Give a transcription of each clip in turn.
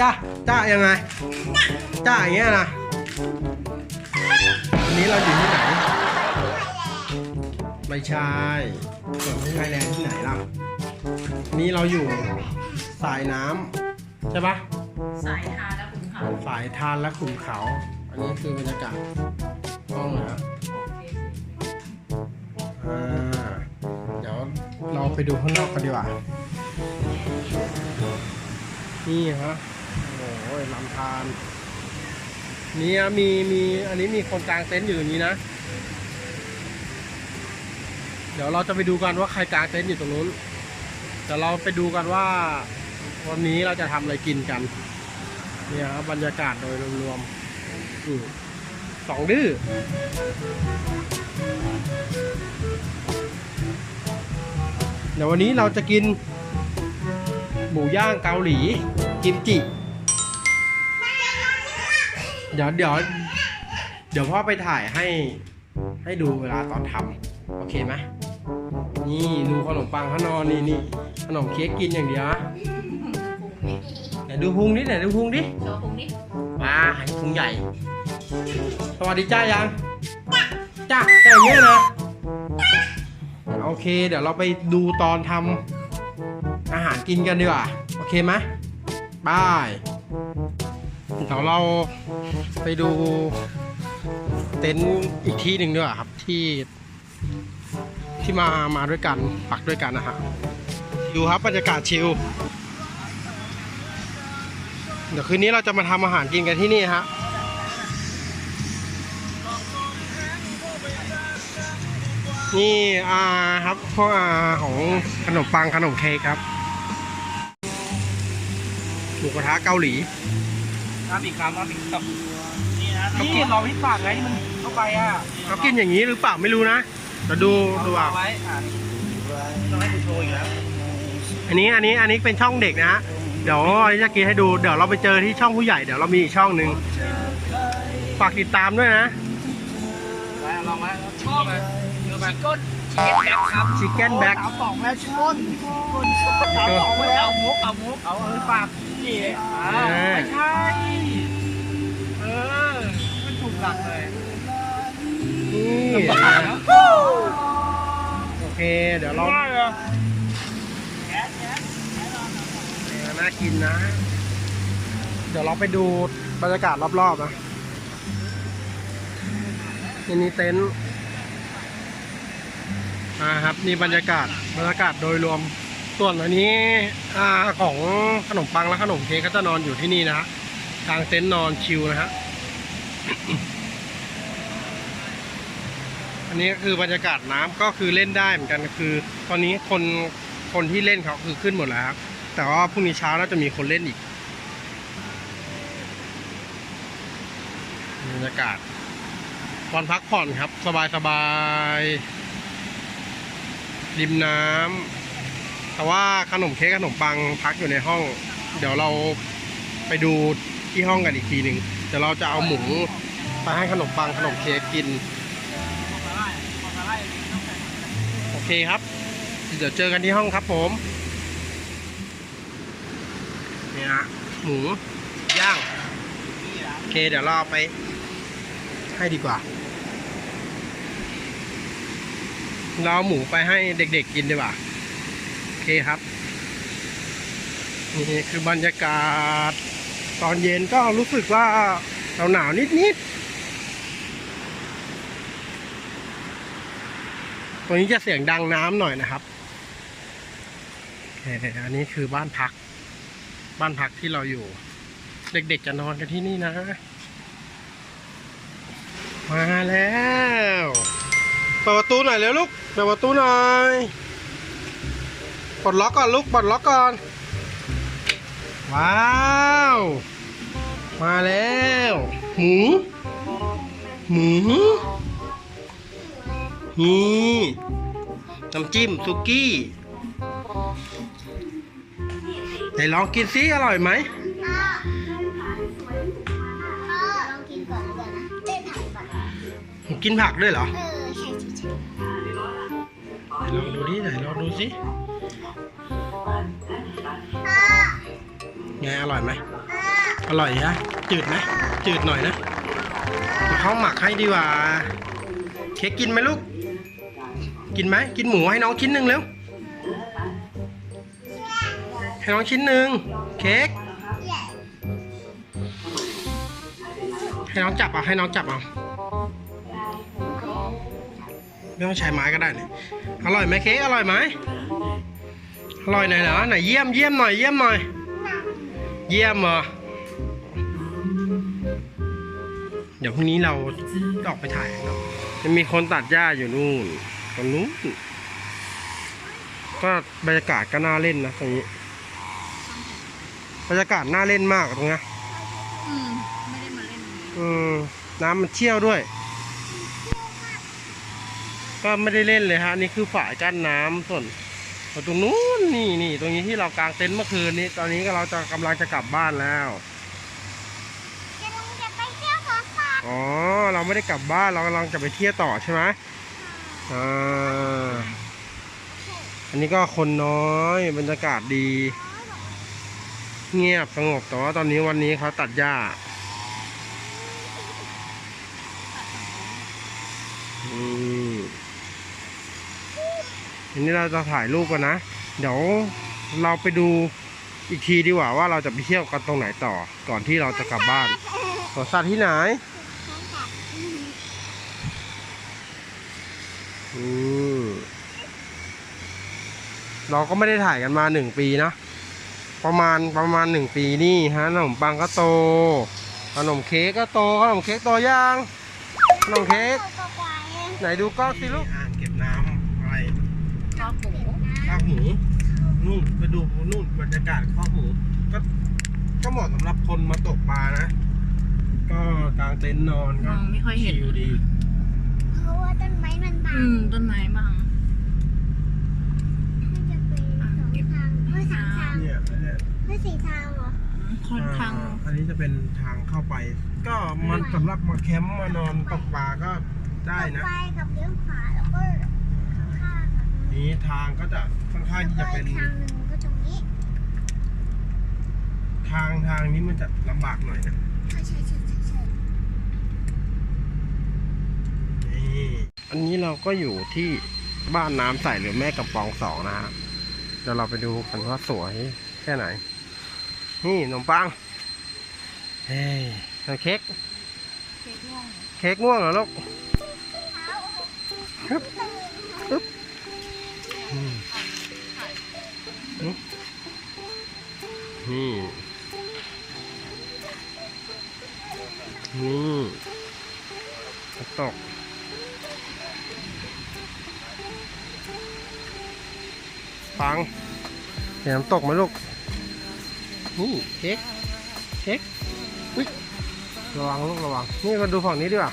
จ้าจ้ายังไงจ้าอย่างเงี้ยนะวันนี้เราอยู่ที่ไหน ไม่ใช่สวนที่ไทยแลนด์ที่ไหนล่ะนี่เราอยู่สายน้ำใช่ปะสายทานและขุนเขาสายทานและขุนเขา อันนี้คือบรรยากาศห้องนะอ่าเดี๋ยวเราไปดูข้างนอกกันดีกว่า นี่ฮะโอ้โหลำธารนี่มีมีอันนี้มีคนกลางเต็นท์อยู่ตรงนี้นะ เดี๋ยวเราจะไปดูกันว่าใครกลางเต็นท์อยู่ตรงนู้นเดี๋ยวเราไปดูกันว่า วันนี้เราจะทำอะไรกินกันเนี่ยครับบรรยากาศโดยรวมๆอืมสองดื้อเดี๋ยววันนี้เราจะกิน หมูย่างเกาหลีกิมจิ เดี๋ยวเดี๋ยวเดี๋ยวพ่อไปถ่ายให้ให้ดูเวลาตอนทำโอเคไหมนี่ดูขนมปังเขานอนนี่นี่ขนมเค้กกินอย่างเดียวนะไหนดูพุงดิไหนดูพุงดิโชว์พุงนิดมาพุงใหญ่ สวัสดีจ้ายังจ้าจ้าอย่างเงี้ยนะโอเค เดี๋ยวเราไปดูตอนทำอาหารกินกันดีกว่า โอเคไหมบาย เดี๋ยวเราไปดูเต็นท์อีกที่หนึ่งด้วยครับที่ที่มามาด้วยกันปักด้วยกันนะฮะดูครับบรรยากาศชิลเดี๋ยวคืนนี้เราจะมาทำอาหารกินกันที่นี่ฮะนี่อาครับพ่ออาของขนมปังขนมเค้กครับหมูกระทะเกาหลี น้ำอีกคำน้ำอีกคำนี่นะนี่เราพิปากไงที่มันเข้าไปอะเขากินอย่างนี้หรือเปล่าไม่รู้นะแต่ดูดูอะเอาไว้อะต้องให้คุณโชว์อีกแล้วอันนี้อันนี้อันนี้เป็นช่องเด็กนะฮะเดี๋ยวอันนี้จะกินให้ดูเดี๋ยวเราไปเจอที่ช่องผู้ใหญ่เดี๋ยวเรามีอีกช่องหนึ่งฝากติดตามด้วยนะไปลองมาชอบเลยเยอะไปก้นเก็บแบ็คครับชิคเก้นแบ็กสามสองแล้วก้นก้นสามสองแล้วเอามุกเอามุกเอาเออปากนี่อ่าไม่ใช่เออมันถูก หลักเลยนี่โอเค เดี๋ยวเราง่ายเลยน่ากินนะ เดี๋ยวเราไปดูบรรยากาศรอบๆนะนี่นี่เต็นท์อ่าครับนี่บรรยากาศบรรยากาศโดยรวมส่วนอันนี้อ่าของขนมปังและขนมเค้กก็จะนอนอยู่ที่นี่นะฮะกลางเต็นท์นอนชิลนะฮะ อันนี้ก็คือบรรยากาศน้ำก็คือเล่นได้เหมือนกันคือ ตอนนี้คนคนที่เล่นเขาคือขึ้นหมดแล้วครับแต่ว่าพรุ่งนี้เช้าน่าจะมีคนเล่นอีกบรรยากาศวันพักผ่อนครับ สบายสบายริมน้ำแต่ว่าขนมเค้กขนมปังพักอยู่ในห้อง เดี๋ยวเราไปดูที่ห้องกันอีกทีหนึ่งเดี๋ยวเราจะเอาหมูไปให้ขนมปังขนมเค้กกิน โอ เคครับ เดี๋ยวเจอกันที่ห้องครับผมนี่ฮะหมูย่างโอเคเดี๋ยวเราเอไป ให้ดีกว่า เราเอาหมูไปให้เด็กๆกินดีกว่าโอเคครับนี่คือบรรยากาศตอนเย็นก็รู้สึกว่าเราหนาวนิดๆ ตัวนี้จะเสียงดังน้ำหน่อยนะครับโอเคอันนี้คือบ้านพัก บ้านพักที่เราอยู่ เด็กๆจะนอนกันที่นี่นะ มาแล้วเปิดประตูหน่อยเร็วลูกเปิดประตูหน่อยปลดล็อกก่อนลูกปลดล็อกก่อน ว้าว มาแล้ว หมู หมู นี่น้ำจิ้มซุกี้ไหนลองกินซิอร่อยไหมลองกินก่อนก่อนะเต้นถ่ายก่อนกินผักด้วยเหรอเออใช่ใช่ใช่ไหนลองดูดิไหนลองดูสิไงอร่อยไหมออร่อยฮะจืดไหมจืดหน่อยนะเดี๋ยวเขาหมักให้ดีกว่าเค้กกินไหมลูก กินไหมกินหมูให้น้องชิ้นหนึ่งเร็วให้น้องชิ้นหนึ่งเค้กให้น้องจับเอาให้น้องจับเอาไม่ต้องใช้ไม้ก็ได้เนี่ยอร่อยไหมเค้กอร่อยไหมอร่อยไหนอยเหรอไหนเยี่ยมเยี่ยมหน่อยเยี่ยมหน่อยเยี่ยมเหรอเดี๋ยวพรุ่งนี้เราออกไปถ่ายเนาะจะมีคนตัดหญ้าอยู่นู่น รงนู้นก็บรรยากาศก็น่าเล่นนะตรงนี้ บรรยากาศน่าเล่นมากตรงนี้อืมไม่ได้มาเล่นอืมน้ำมันเชี่ยวด้วย ก็ไม่ได้เล่นเลยฮะ นี่คือฝายกั้นน้ำส่วนตรงนู้นนี่นี่ตรงนี้ที่เรากางเต็นท์เมื่อคืนนี้ ตอนนี้ก็เราจะกำลังจะกลับบ้านแล้วจะลงจะไปเที่ยวสวนสัตว์อ๋อ เราไม่ได้กลับบ้านเรากำลังจะไปเที่ยวต่อใช่ไหม อ่าอันนี้ก็คนน้อยบรรยากาศดี เงียบสงบแต่ว่าตอนนี้วันนี้เขาตัดหญ้าอืมอันนี้เราจะถ่ายรูปกันนะ เดี๋ยวเราไปดูอีกทีดีกว่าว่าเราจะไปเที่ยวกันตรงไหนต่อ ก่อนที่เราจะกลับบ้านสวนสัตว์ที่ไหน อืมเราก็ไม่ได้ถ่ายกันมาหนึ่งปีนะ ประมาณประมาณหนึ่งปีนี่ฮะขนมปังก็โต ขนมเค้กก็โต ขนมเค้กโตย่างขนมเค้กตัวกวางเองไหนดูกล้องสิลูกอ่างเก็บน้ำอะไรข้าวหมูข้าวหมูนู่นไปดูนู่นบรรยากาศข้าวหมูก็ก็เหมาะสำหรับคนมาตกปลานะ ก็กางเต็นท์นอนมก็องไม่ค่อยเห็นชิลดี เพราะว่าต้นไม้มันบา อื ง ม ต้นไม้บาง มันจะเป็นสองทางเพื่อสามทาง เนี่ยเนี่ย เพื่อสี่ทางเหรอ ค่อนข้าง อ่อันนี้จะ เป็นทางเข้าไป ก็มันสำหรับมาแคมป์มานอนตกปลาก็ได้นะ ไปกับเลี้ยวขวาแล้วก็ข้างๆอะนี้ทางก็จะค่อนข้างที่จะเป็น แล้วก็อีกทางหนึ่งก็ตรงนี้ทางทางนี้มันจะลำบากหน่อยนะ ใช่ใช่ใช่ใช่ใช่นี่อันนี้เราก็อยู่ที่บ้านน้ำใสหรือแม่กำปองสองนะฮะเดี๋ยวเราไปดูกันว่าสวยแค่ไหน นี่ขนมปัง เฮ้ยเอาเค้ก เค้กม่วงเค้กง่วงเหรอลูกฮึบฮึบอืมอืมนี่ นี่ตกปังเห็นน้ำตกไหมลูก นี่เค้กเค้ก ระวังลูกระวัง นี่มาดูฝั่งนี้ดีกว่า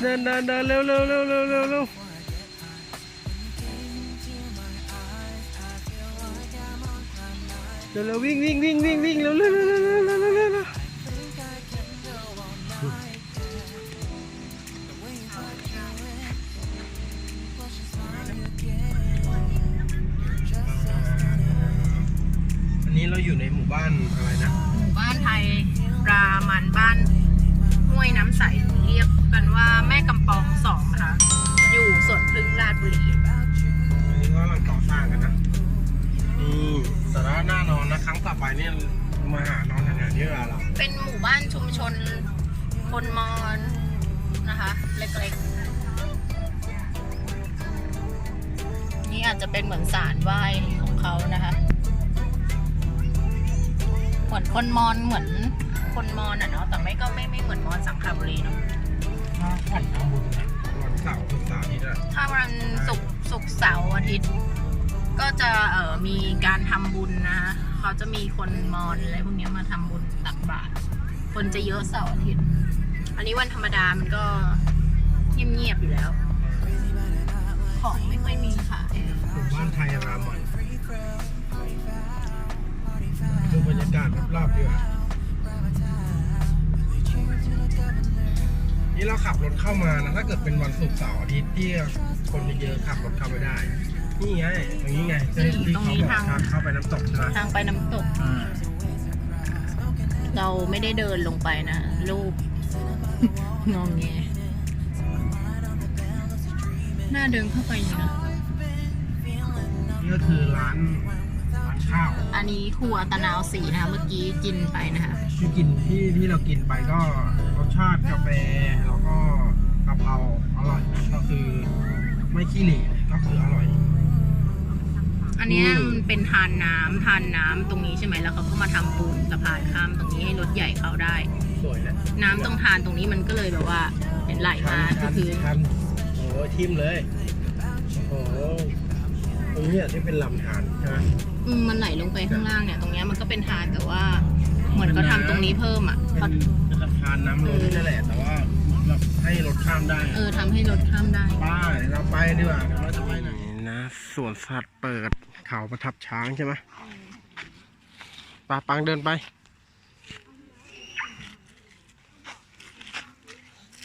เดินเดินเดินเร็วเร็วเร็วเร็วเร็วเร็วเร็ววิ่งวิ่งวิ่งวิ่งวิ่งเร็วเร็วเร็ว บ้านอะไรนะหมู่บ้านไทยรามันบ้านห้วยน้ำใสเรียกกันว่าแม่กำปองสองนะคะอยู่สวนพึ่งราชบุรีอันนี้ก็กำลังก่อสร้างกันนะนี่แต่ว่าหน้านอนนะครั้งต่อไปเนี่ยมาหานอนแถวๆนี้เวลาเราเป็นหมู่บ้านชุมชนคนมอญนะคะ เล็กๆ นี่อาจจะเป็นเหมือนศาลไหว้ของเขานะคะ เหมือนคนมอญเหมือนคนมอญอะเนาะแต่ไม่ก็ไม่ไม่เหมือนมอญสังขบุรีเนาะถ้าผ่อนทำบุญนะวันเสาร์ศุกร์เสาร์อาที่ด้วยถ้าวันศุกร์ศุกร์เสาร์อาทิตย์ ก็จะเอ่อมีการทำบุญนะคะเขาจะมีคนมอญอะไรพวกเนี้ยมาทำบุญตักบาตรคนจะเยอะเสาร์อาทิตย์ อันนี้วันธรรมดามันก็เงียบๆอยู่แล้ว ของไม่ค่อยมีขายหมู่บ้านไทยรามให ม่ดูบรรยากาศรอบๆดีกว่านี่นี่เราขับรถเข้ามานะถ้าเกิดเป็นวันศุกร์เสาร์อาทิตย์ที่คนเยอะๆขับรถเข้าไม่ได้ นี่ไงตรงนี้ไงที่เขาบอกทางเข้าไปน้ำตกใช่ไหมทางไปน้ำตกเราไม่ได้เดินลงไปนะ รูป งองแงน่าเดินเข้าไปอยู่นะ นี่ก็คือร้านร้าน ข้าวอันนี้ครัวตะนาวสีนะคะเมื่อกี้กินไปนะคะที่กินที่ที่เรากินไปก็รสชาติกาแฟแล้วก็กะเพราอร่อยก็คือไม่ขี้เหร่ก็คืออร่อย อันเนี้ยอืมมันเป็นทานน้ำทานน้ำตรงนี้ใช่ไหมแล้วเขาก็มาทำปูนสะพานข้ามตรงนี้ให้รถใหญ่เข้าได้ สวยนะน้ำตรงทานตรงนี้มันก็เลยแบบว่าเห็นไหลมาที่พื้นทันโอ้ยทิมเลยโอ้โหต รงนี้อะที่เป็นลำธารใช่ไหมอืมมันไหลลงไปข้างล่างเนี่ย ตรงเนี้ยมันก็เป็นทานแต่ว่า เหมือนเขาทำตรงนี้เพิ่มอะเป็เขานเป็นลำธารน้ำล้นนั่นแหละ แต่ว่าเหมือนแบบให้รถข้ามได้เออทำให้รถข้ามได้ ป้าเราไปดีกว่าเดี๋ยวเราจะไปไหนนะสวนสัตว์เปิดเขาประทับช้างใช่ไหมปาปังเดินไป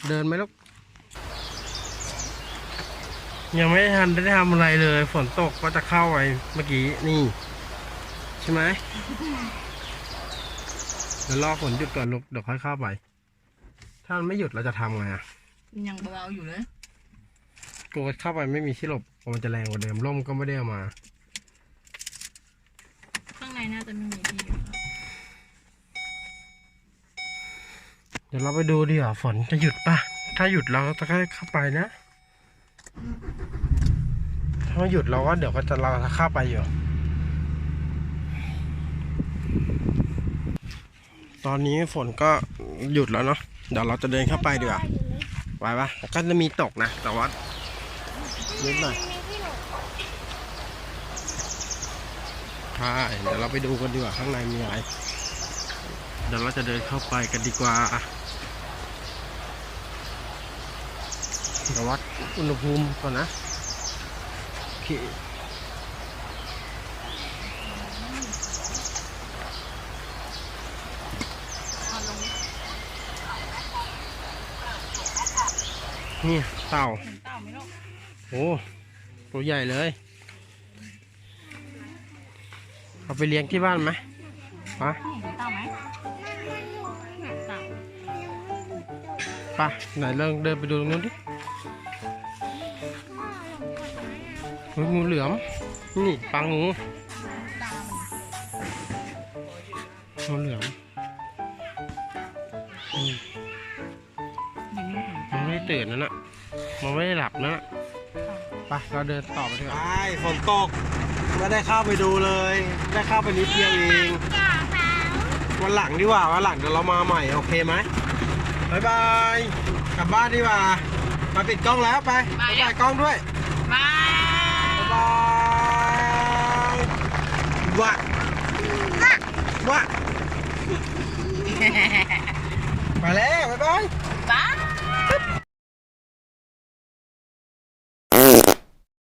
เดินไหมลูก ยังไม่ทันได้ทำอะไรเลย ฝนตกก็จะเข้าไปเมื่อกี้นี่ ใช่ไหมเดี๋ยวรอฝนหยุดก่อนลูกเดี๋ยวค่อยเข้าไป ถ้ามันไม่หยุดเราจะทำไงอะยังเบาๆอยู่เลยกลัวเข้าไปไม่มีที่หลบกลัวมันจะแรงกว่าเดิมร่มก็ไม่ได้เอามาข้างในน่าจะไม่มีที่อยู่เดี๋ยวเราไปดูดีกว่าฝนจะหยุดปะถ้าหยุดเราจะค่อยเข้าไปนะ ถ้าไม่หยุดเราก็เดี๋ยวก็จะเราจะข้าไปอยู่ ตอนนี้ฝนก็หยุดแล้วเนาะ เดี๋ยวเราจะเดินเข้าไปดีกว่าไหวปะก็จะมีตกนะ แต่ว่านิดหน่อยใช่เดี๋ยวเราไปดูกันดีกว่าข้างในมีอะไร เดี๋ยวเราจะเดินเข้าไปกันดีกว่า เดี๋ยววัดอุณหภูมิก่อนนะ โอเคนี่เต่าเต่าไหมลูกโอ้ตัวใหญ่เลย เอาไปเลี้ยงที่บ้านไหมฮะเห็นเต่าไหมเต่าไปไหนเริ่มเดินไปดูตรงนู้นดิ งูเหลือม นี่ปลางูงูเหลือมอืมยังไม่เห็นมันไม่ได้ตื่นนั่นน่ะ มันไม่ได้หลับนั่นน่ะไปเราเดินต่อไปดีกว่าไปฝนตกไม่ได้เข้าไปดูเลย ได้เข้าไปนิดเดียวเองวันหลังดีกว่าวันหลังเดี๋ยวเรามาใหม่โอเคไหมบายบายกลับบ้านดีกว่ามาปิดกล้องแล้วไปบายบายกล้องด้วยบาย บายบายวั